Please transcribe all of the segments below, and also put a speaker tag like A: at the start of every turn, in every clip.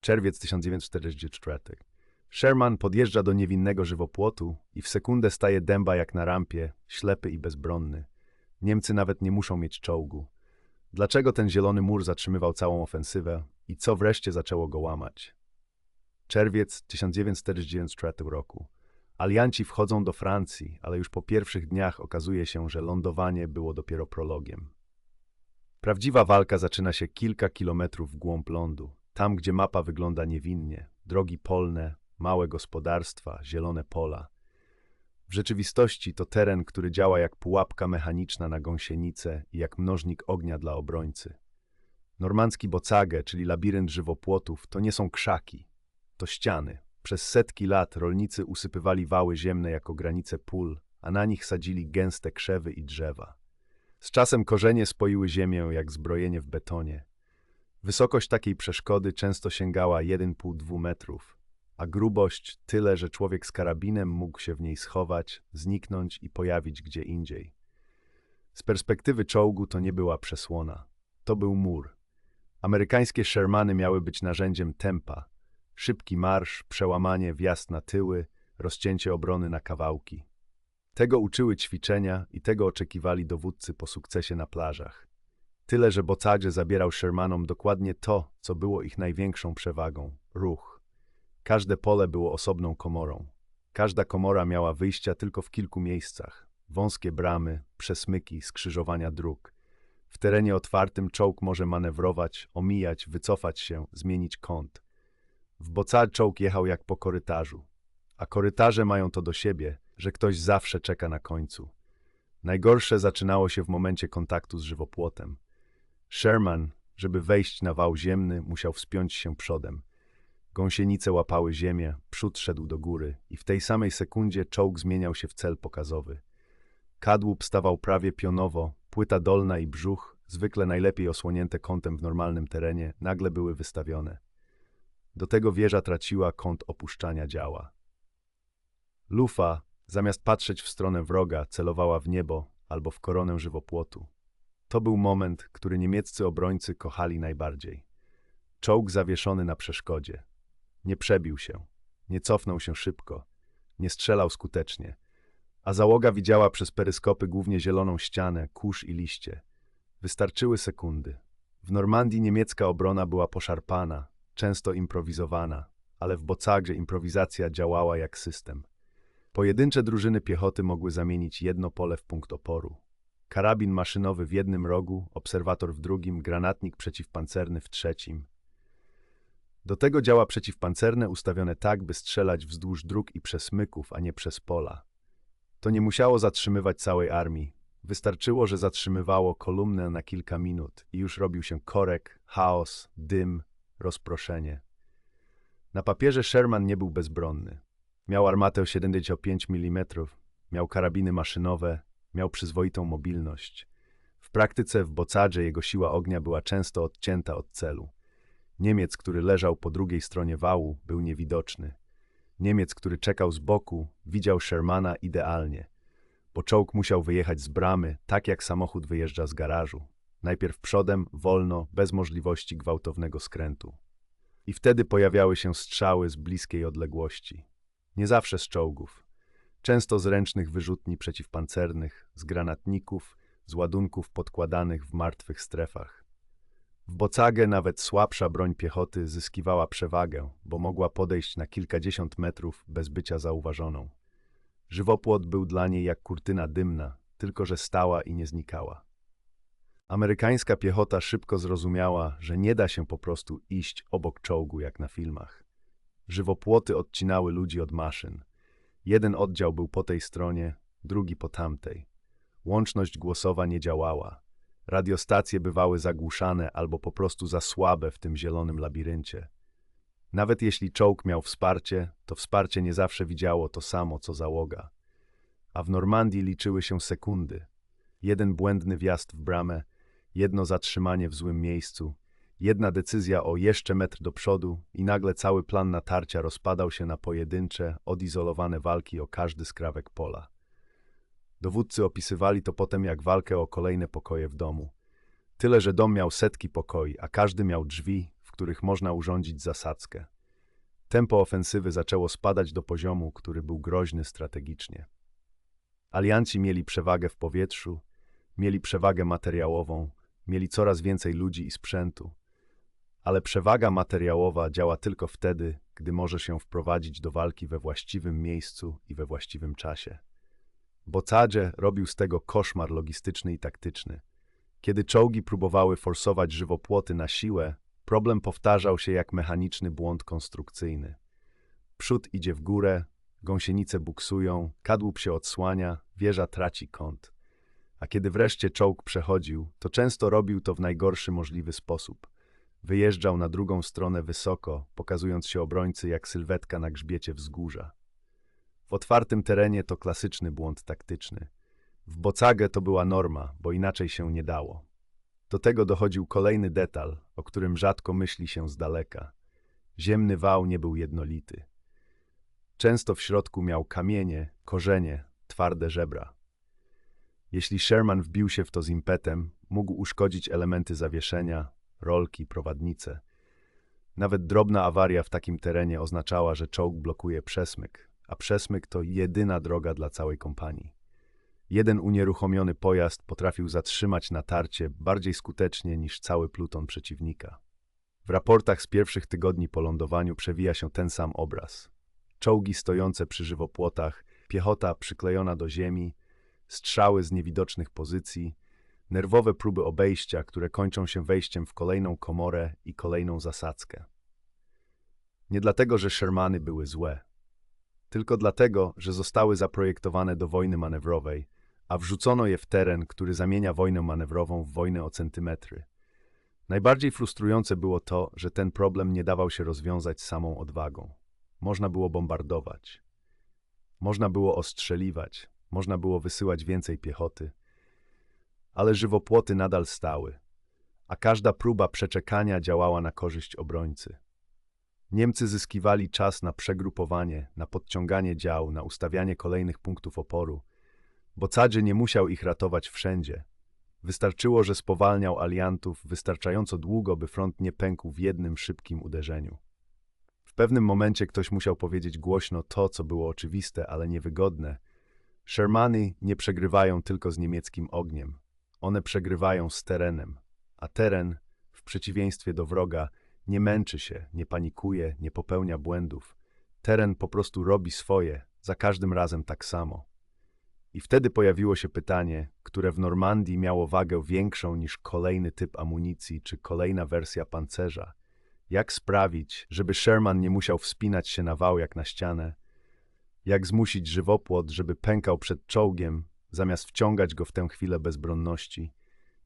A: Czerwiec 1944. Sherman podjeżdża do niewinnego żywopłotu i w sekundę staje dęba jak na rampie, ślepy i bezbronny. Niemcy nawet nie muszą mieć czołgu. Dlaczego ten zielony mur zatrzymywał całą ofensywę i co wreszcie zaczęło go łamać? Czerwiec 1944 roku. Alianci wchodzą do Francji, ale już po pierwszych dniach okazuje się, że lądowanie było dopiero prologiem. Prawdziwa walka zaczyna się kilka kilometrów w głąb lądu, tam gdzie mapa wygląda niewinnie. Drogi polne, małe gospodarstwa, zielone pola. W rzeczywistości to teren, który działa jak pułapka mechaniczna na gąsienicę i jak mnożnik ognia dla obrońcy. Normandzki bocage, czyli labirynt żywopłotów, to nie są krzaki, to ściany. Przez setki lat rolnicy usypywali wały ziemne jako granice pól, a na nich sadzili gęste krzewy i drzewa. Z czasem korzenie spoiły ziemię jak zbrojenie w betonie. Wysokość takiej przeszkody często sięgała 1,5-2 metrów, a grubość tyle, że człowiek z karabinem mógł się w niej schować, zniknąć i pojawić gdzie indziej. Z perspektywy czołgu to nie była przesłona. To był mur. Amerykańskie Shermany miały być narzędziem tempa. Szybki marsz, przełamanie, wjazd na tyły, rozcięcie obrony na kawałki. Tego uczyły ćwiczenia i tego oczekiwali dowódcy po sukcesie na plażach. Tyle, że Bocage zabierał Shermanom dokładnie to, co było ich największą przewagą – ruch. Każde pole było osobną komorą. Każda komora miała wyjścia tylko w kilku miejscach. Wąskie bramy, przesmyki, skrzyżowania dróg. W terenie otwartym czołg może manewrować, omijać, wycofać się, zmienić kąt. W Bocar czołg jechał jak po korytarzu. A korytarze mają to do siebie, że ktoś zawsze czeka na końcu. Najgorsze zaczynało się w momencie kontaktu z żywopłotem. Sherman, żeby wejść na wał ziemny, musiał wspiąć się przodem. Gąsienice łapały ziemię, przód szedł do góry i w tej samej sekundzie czołg zmieniał się w cel pokazowy. Kadłub stawał prawie pionowo, płyta dolna i brzuch, zwykle najlepiej osłonięte kątem w normalnym terenie, nagle były wystawione. Do tego wieża traciła kąt opuszczania działa. Lufa, zamiast patrzeć w stronę wroga, celowała w niebo albo w koronę żywopłotu. To był moment, który niemieccy obrońcy kochali najbardziej. Czołg zawieszony na przeszkodzie. Nie przebił się, nie cofnął się szybko, nie strzelał skutecznie, a załoga widziała przez peryskopy głównie zieloną ścianę, kurz i liście. Wystarczyły sekundy. W Normandii niemiecka obrona była poszarpana, często improwizowana, ale w Bocagre improwizacja działała jak system. Pojedyncze drużyny piechoty mogły zamienić jedno pole w punkt oporu. Karabin maszynowy w jednym rogu, obserwator w drugim, granatnik przeciwpancerny w trzecim. Do tego działa przeciwpancerne ustawione tak, by strzelać wzdłuż dróg i przesmyków, a nie przez pola. To nie musiało zatrzymywać całej armii. Wystarczyło, że zatrzymywało kolumnę na kilka minut i już robił się korek, chaos, dym, rozproszenie. Na papierze Sherman nie był bezbronny. Miał armatę 75 mm, miał karabiny maszynowe, miał przyzwoitą mobilność. W praktyce w Bocadże jego siła ognia była często odcięta od celu. Niemiec, który leżał po drugiej stronie wału, był niewidoczny. Niemiec, który czekał z boku, widział Shermana idealnie, bo czołg musiał wyjechać z bramy, tak jak samochód wyjeżdża z garażu. Najpierw przodem, wolno, bez możliwości gwałtownego skrętu. I wtedy pojawiały się strzały z bliskiej odległości. Nie zawsze z czołgów. Często z ręcznych wyrzutni przeciwpancernych, z granatników, z ładunków podkładanych w martwych strefach. W Bocagę nawet słabsza broń piechoty zyskiwała przewagę, bo mogła podejść na kilkadziesiąt metrów bez bycia zauważoną. Żywopłot był dla niej jak kurtyna dymna, tylko że stała i nie znikała. Amerykańska piechota szybko zrozumiała, że nie da się po prostu iść obok czołgu jak na filmach. Żywopłoty odcinały ludzi od maszyn. Jeden oddział był po tej stronie, drugi po tamtej. Łączność głosowa nie działała. Radiostacje bywały zagłuszane albo po prostu za słabe w tym zielonym labiryncie. Nawet jeśli czołg miał wsparcie, to wsparcie nie zawsze widziało to samo, co załoga. A w Normandii liczyły się sekundy. Jeden błędny wjazd w bramę, jedno zatrzymanie w złym miejscu, jedna decyzja o jeszcze metr do przodu i nagle cały plan natarcia rozpadał się na pojedyncze, odizolowane walki o każdy skrawek pola. Dowódcy opisywali to potem jak walkę o kolejne pokoje w domu. Tyle, że dom miał setki pokoi, a każdy miał drzwi, w których można urządzić zasadzkę. Tempo ofensywy zaczęło spadać do poziomu, który był groźny strategicznie. Alianci mieli przewagę w powietrzu, mieli przewagę materiałową, mieli coraz więcej ludzi i sprzętu. Ale przewaga materiałowa działa tylko wtedy, gdy może się wprowadzić do walki we właściwym miejscu i we właściwym czasie. Bocadze robił z tego koszmar logistyczny i taktyczny. Kiedy czołgi próbowały forsować żywopłoty na siłę, problem powtarzał się jak mechaniczny błąd konstrukcyjny. Przód idzie w górę, gąsienice buksują, kadłub się odsłania, wieża traci kąt. A kiedy wreszcie czołg przechodził, to często robił to w najgorszy możliwy sposób. Wyjeżdżał na drugą stronę wysoko, pokazując się obrońcy jak sylwetka na grzbiecie wzgórza. W otwartym terenie to klasyczny błąd taktyczny. W Bocagę to była norma, bo inaczej się nie dało. Do tego dochodził kolejny detal, o którym rzadko myśli się z daleka. Ziemny wał nie był jednolity. Często w środku miał kamienie, korzenie, twarde żebra. Jeśli Sherman wbił się w to z impetem, mógł uszkodzić elementy zawieszenia, rolki, prowadnice. Nawet drobna awaria w takim terenie oznaczała, że czołg blokuje przesmyk, a przesmyk to jedyna droga dla całej kompanii. Jeden unieruchomiony pojazd potrafił zatrzymać natarcie bardziej skutecznie niż cały pluton przeciwnika. W raportach z pierwszych tygodni po lądowaniu przewija się ten sam obraz. Czołgi stojące przy żywopłotach, piechota przyklejona do ziemi, strzały z niewidocznych pozycji, nerwowe próby obejścia, które kończą się wejściem w kolejną komorę i kolejną zasadzkę. Nie dlatego, że Shermany były złe, tylko dlatego, że zostały zaprojektowane do wojny manewrowej, a wrzucono je w teren, który zamienia wojnę manewrową w wojnę o centymetry. Najbardziej frustrujące było to, że ten problem nie dawał się rozwiązać samą odwagą. Można było bombardować, można było ostrzeliwać, można było wysyłać więcej piechoty, ale żywopłoty nadal stały, a każda próba przeczekania działała na korzyść obrońcy. Niemcy zyskiwali czas na przegrupowanie, na podciąganie dział, na ustawianie kolejnych punktów oporu, bo Cadzie nie musiał ich ratować wszędzie. Wystarczyło, że spowalniał aliantów wystarczająco długo, by front nie pękł w jednym szybkim uderzeniu. W pewnym momencie ktoś musiał powiedzieć głośno to, co było oczywiste, ale niewygodne. Shermany nie przegrywają tylko z niemieckim ogniem. One przegrywają z terenem, a teren, w przeciwieństwie do wroga, nie męczy się, nie panikuje, nie popełnia błędów. Teren po prostu robi swoje, za każdym razem tak samo. I wtedy pojawiło się pytanie, które w Normandii miało wagę większą niż kolejny typ amunicji czy kolejna wersja pancerza. Jak sprawić, żeby Sherman nie musiał wspinać się na wał jak na ścianę? Jak zmusić żywopłot, żeby pękał przed czołgiem, zamiast wciągać go w tę chwilę bezbronności?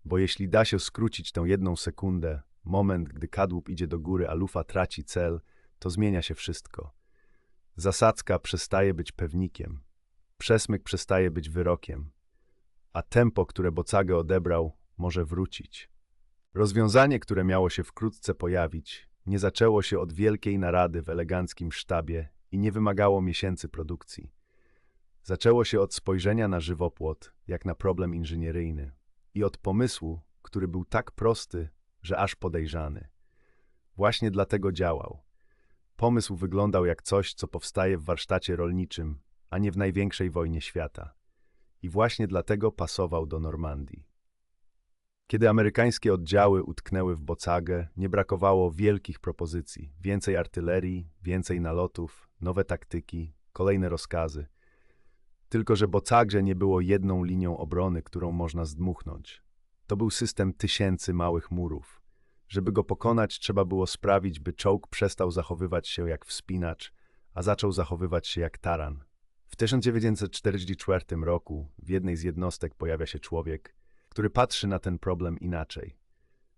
A: Bo jeśli da się skrócić tę jedną sekundę, moment, gdy kadłub idzie do góry, a lufa traci cel, to zmienia się wszystko. Zasadzka przestaje być pewnikiem, przesmyk przestaje być wyrokiem, a tempo, które Bocage odebrał, może wrócić. Rozwiązanie, które miało się wkrótce pojawić, nie zaczęło się od wielkiej narady w eleganckim sztabie i nie wymagało miesięcy produkcji. Zaczęło się od spojrzenia na żywopłot, jak na problem inżynieryjny, i od pomysłu, który był tak prosty, że aż podejrzany. Właśnie dlatego działał. Pomysł wyglądał jak coś, co powstaje w warsztacie rolniczym, a nie w największej wojnie świata. I właśnie dlatego pasował do Normandii. Kiedy amerykańskie oddziały utknęły w Bocagę, nie brakowało wielkich propozycji. Więcej artylerii, więcej nalotów, nowe taktyki, kolejne rozkazy. Tylko, że Bocagę nie było jedną linią obrony, którą można zdmuchnąć. To był system tysięcy małych murów. Żeby go pokonać, trzeba było sprawić, by czołg przestał zachowywać się jak wspinacz, a zaczął zachowywać się jak taran. W 1944 roku w jednej z jednostek pojawia się człowiek, który patrzy na ten problem inaczej.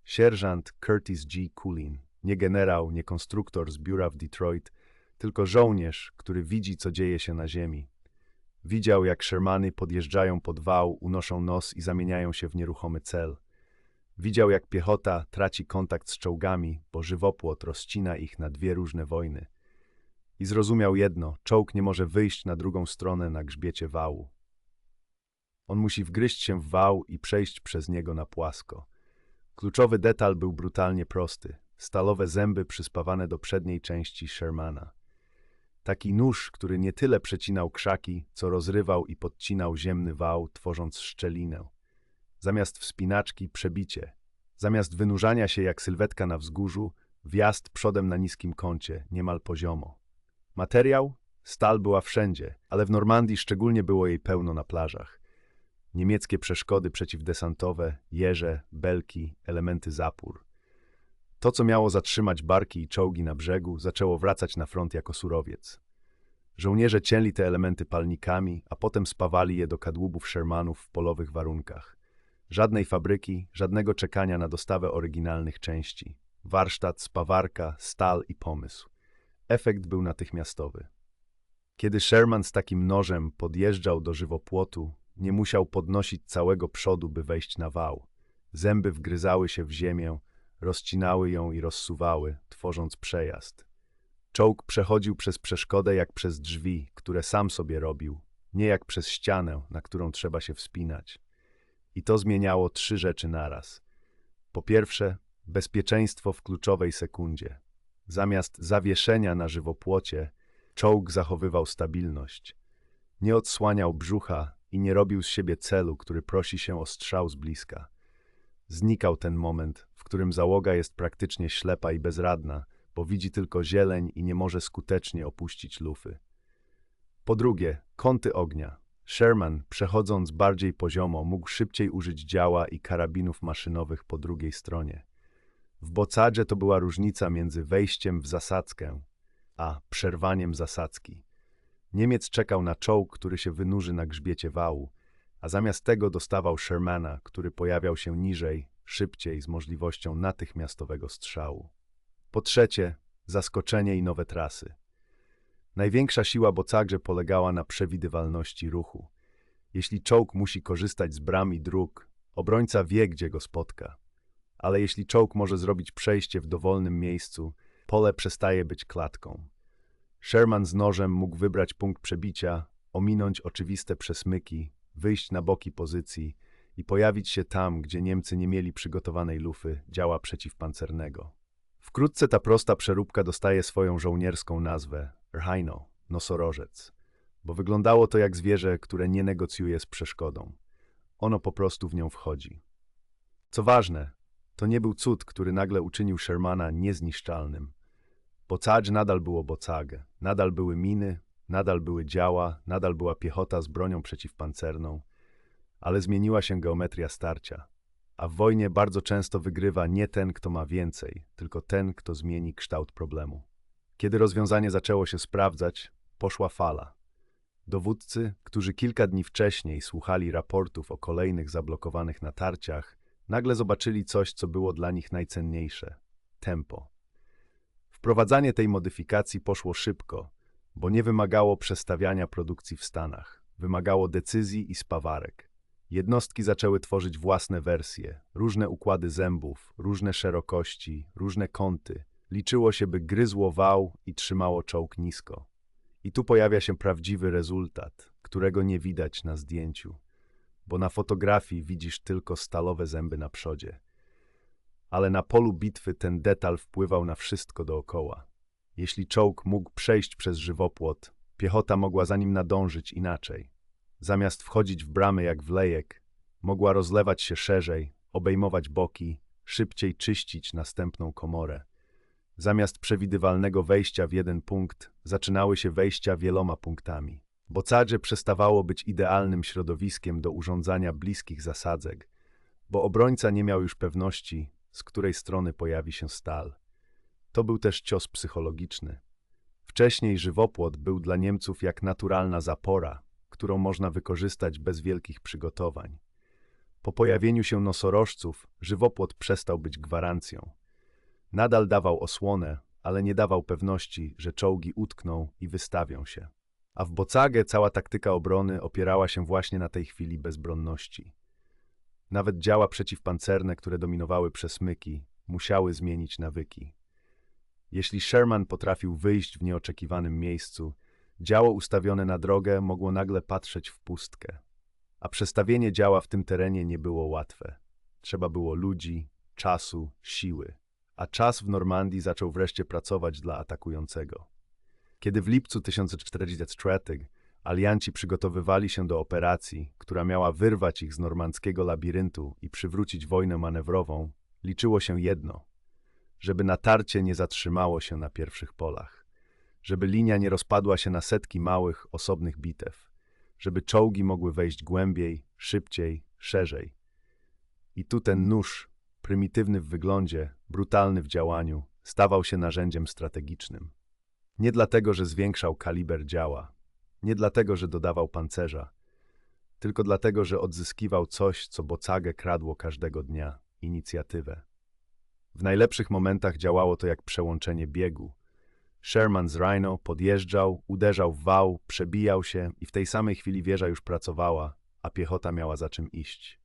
A: Sierżant Curtis G. Coolin, nie generał, nie konstruktor z biura w Detroit, tylko żołnierz, który widzi, co dzieje się na ziemi. Widział, jak Shermany podjeżdżają pod wał, unoszą nos i zamieniają się w nieruchomy cel. Widział, jak piechota traci kontakt z czołgami, bo żywopłot rozcina ich na dwie różne wojny. I zrozumiał jedno, czołg nie może wyjść na drugą stronę na grzbiecie wału. On musi wgryźć się w wał i przejść przez niego na płasko. Kluczowy detal był brutalnie prosty. stalowe zęby przyspawane do przedniej części Shermana. Taki nóż, który nie tyle przecinał krzaki, co rozrywał i podcinał ziemny wał, tworząc szczelinę. Zamiast wspinaczki przebicie. Zamiast wynurzania się jak sylwetka na wzgórzu, wjazd przodem na niskim kącie, niemal poziomo. Materiał? Stal była wszędzie, ale w Normandii szczególnie było jej pełno na plażach. Niemieckie przeszkody przeciwdesantowe, jeże, belki, elementy zapór. To, co miało zatrzymać barki i czołgi na brzegu, zaczęło wracać na front jako surowiec. Żołnierze cięli te elementy palnikami, a potem spawali je do kadłubów Shermanów w polowych warunkach. Żadnej fabryki, żadnego czekania na dostawę oryginalnych części. Warsztat, spawarka, stal i pomysł. Efekt był natychmiastowy. Kiedy Sherman z takim nożem podjeżdżał do żywopłotu, nie musiał podnosić całego przodu, by wejść na wał. Zęby wgryzały się w ziemię, rozcinały ją i rozsuwały, tworząc przejazd. Czołg przechodził przez przeszkodę jak przez drzwi, które sam sobie robił, nie jak przez ścianę, na którą trzeba się wspinać. I to zmieniało trzy rzeczy naraz. Po pierwsze, bezpieczeństwo w kluczowej sekundzie. Zamiast zawieszenia na żywopłocie, czołg zachowywał stabilność. Nie odsłaniał brzucha i nie robił z siebie celu, który prosi się o strzał z bliska. Znikał ten moment, w którym załoga jest praktycznie ślepa i bezradna, bo widzi tylko zieleń i nie może skutecznie opuścić lufy. Po drugie, kąty ognia. Sherman, przechodząc bardziej poziomo, mógł szybciej użyć działa i karabinów maszynowych po drugiej stronie. W Bocadże to była różnica między wejściem w zasadzkę, a przerwaniem zasadzki. Niemiec czekał na czołg, który się wynurzy na grzbiecie wału, a zamiast tego dostawał Shermana, który pojawiał się niżej, szybciej, z możliwością natychmiastowego strzału. Po trzecie, zaskoczenie i nowe trasy. Największa siła Bocagże polegała na przewidywalności ruchu. Jeśli czołg musi korzystać z bram i dróg, obrońca wie, gdzie go spotka. Ale jeśli czołg może zrobić przejście w dowolnym miejscu, pole przestaje być klatką. Sherman z nożem mógł wybrać punkt przebicia, ominąć oczywiste przesmyki, wyjść na boki pozycji i pojawić się tam, gdzie Niemcy nie mieli przygotowanej lufy działa przeciwpancernego. Wkrótce ta prosta przeróbka dostaje swoją żołnierską nazwę Rhino, nosorożec, bo wyglądało to jak zwierzę, które nie negocjuje z przeszkodą. Ono po prostu w nią wchodzi. Co ważne, to nie był cud, który nagle uczynił Shermana niezniszczalnym. Bocage nadal było Bocage, nadal były miny, nadal były działa, nadal była piechota z bronią przeciwpancerną, ale zmieniła się geometria starcia. A w wojnie bardzo często wygrywa nie ten, kto ma więcej, tylko ten, kto zmieni kształt problemu. Kiedy rozwiązanie zaczęło się sprawdzać, poszła fala. Dowódcy, którzy kilka dni wcześniej słuchali raportów o kolejnych zablokowanych natarciach, nagle zobaczyli coś, co było dla nich najcenniejsze tempo. Wprowadzanie tej modyfikacji poszło szybko, bo nie wymagało przestawiania produkcji w Stanach, wymagało decyzji i spawarek. Jednostki zaczęły tworzyć własne wersje, różne układy zębów, różne szerokości, różne kąty. Liczyło się, by gryzło wał i trzymało czołg nisko. I tu pojawia się prawdziwy rezultat, którego nie widać na zdjęciu, bo na fotografii widzisz tylko stalowe zęby na przodzie. Ale na polu bitwy ten detal wpływał na wszystko dookoła. Jeśli czołg mógł przejść przez żywopłot, piechota mogła za nim nadążyć inaczej. Zamiast wchodzić w bramy jak wlejek, mogła rozlewać się szerzej, obejmować boki, szybciej czyścić następną komorę. Zamiast przewidywalnego wejścia w jeden punkt, zaczynały się wejścia wieloma punktami. Bocadże przestawało być idealnym środowiskiem do urządzania bliskich zasadzek, bo obrońca nie miał już pewności, z której strony pojawi się stal. To był też cios psychologiczny. Wcześniej żywopłot był dla Niemców jak naturalna zapora, którą można wykorzystać bez wielkich przygotowań. Po pojawieniu się nosorożców żywopłot przestał być gwarancją. Nadal dawał osłonę, ale nie dawał pewności, że czołgi utkną i wystawią się. A w Bocage cała taktyka obrony opierała się właśnie na tej chwili bezbronności. Nawet działa przeciwpancerne, które dominowały przesmyki, musiały zmienić nawyki. Jeśli Sherman potrafił wyjść w nieoczekiwanym miejscu, działo ustawione na drogę mogło nagle patrzeć w pustkę. A przestawienie działa w tym terenie nie było łatwe. Trzeba było ludzi, czasu, siły. a czas w Normandii zaczął wreszcie pracować dla atakującego. Kiedy w lipcu 1044 alianci przygotowywali się do operacji, która miała wyrwać ich z normandzkiego labiryntu i przywrócić wojnę manewrową, liczyło się jedno – żeby natarcie nie zatrzymało się na pierwszych polach, żeby linia nie rozpadła się na setki małych, osobnych bitew, żeby czołgi mogły wejść głębiej, szybciej, szerzej. I tu ten nóż, prymitywny w wyglądzie, brutalny w działaniu, stawał się narzędziem strategicznym. Nie dlatego, że zwiększał kaliber działa, nie dlatego, że dodawał pancerza, tylko dlatego, że odzyskiwał coś, co Bocagę kradło każdego dnia inicjatywę. W najlepszych momentach działało to jak przełączenie biegu. Sherman z Rhino podjeżdżał, uderzał w wał, przebijał się i w tej samej chwili wieża już pracowała, a piechota miała za czym iść.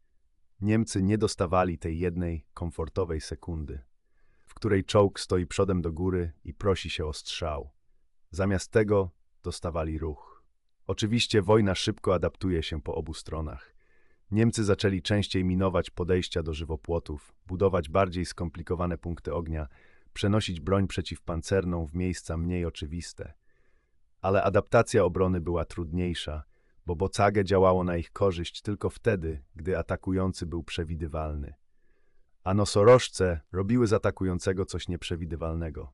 A: Niemcy nie dostawali tej jednej, komfortowej sekundy, w której czołg stoi przodem do góry i prosi się o strzał. Zamiast tego dostawali ruch. Oczywiście wojna szybko adaptuje się po obu stronach. Niemcy zaczęli częściej minować podejścia do żywopłotów, budować bardziej skomplikowane punkty ognia, przenosić broń przeciwpancerną w miejsca mniej oczywiste. Ale adaptacja obrony była trudniejsza, bo Bocage działało na ich korzyść tylko wtedy, gdy atakujący był przewidywalny. A nosorożce robiły z atakującego coś nieprzewidywalnego.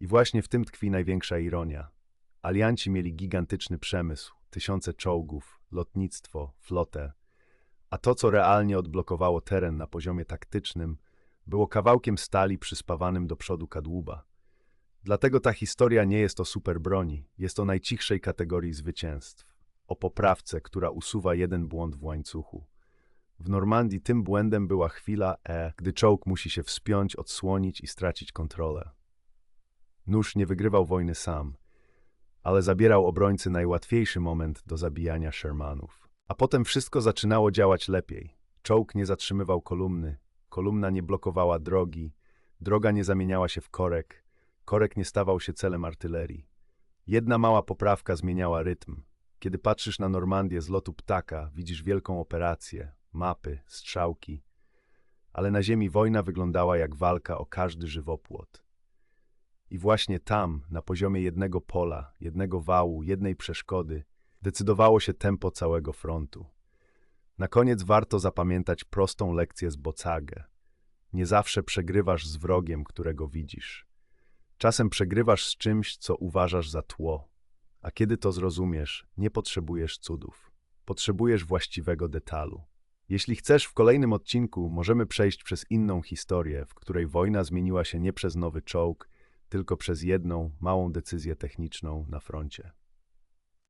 A: I właśnie w tym tkwi największa ironia. Alianci mieli gigantyczny przemysł, tysiące czołgów, lotnictwo, flotę, a to, co realnie odblokowało teren na poziomie taktycznym, było kawałkiem stali przyspawanym do przodu kadłuba. Dlatego ta historia nie jest o superbroni, jest o najcichszej kategorii zwycięstw, o poprawce, która usuwa jeden błąd w łańcuchu. W Normandii tym błędem była chwila E, gdy czołg musi się wspiąć, odsłonić i stracić kontrolę. Nóż nie wygrywał wojny sam, ale zabierał obrońcy najłatwiejszy moment do zabijania Shermanów. A potem wszystko zaczynało działać lepiej. Czołg nie zatrzymywał kolumny, kolumna nie blokowała drogi, droga nie zamieniała się w korek, korek nie stawał się celem artylerii. Jedna mała poprawka zmieniała rytm. Kiedy patrzysz na Normandię z lotu ptaka, widzisz wielką operację, mapy, strzałki, ale na ziemi wojna wyglądała jak walka o każdy żywopłot. I właśnie tam, na poziomie jednego pola, jednego wału, jednej przeszkody, decydowało się tempo całego frontu. Na koniec warto zapamiętać prostą lekcję z Bocage. Nie zawsze przegrywasz z wrogiem, którego widzisz. Czasem przegrywasz z czymś, co uważasz za tło. A kiedy to zrozumiesz, nie potrzebujesz cudów. Potrzebujesz właściwego detalu. Jeśli chcesz, w kolejnym odcinku możemy przejść przez inną historię, w której wojna zmieniła się nie przez nowy czołg, tylko przez jedną, małą decyzję techniczną na froncie.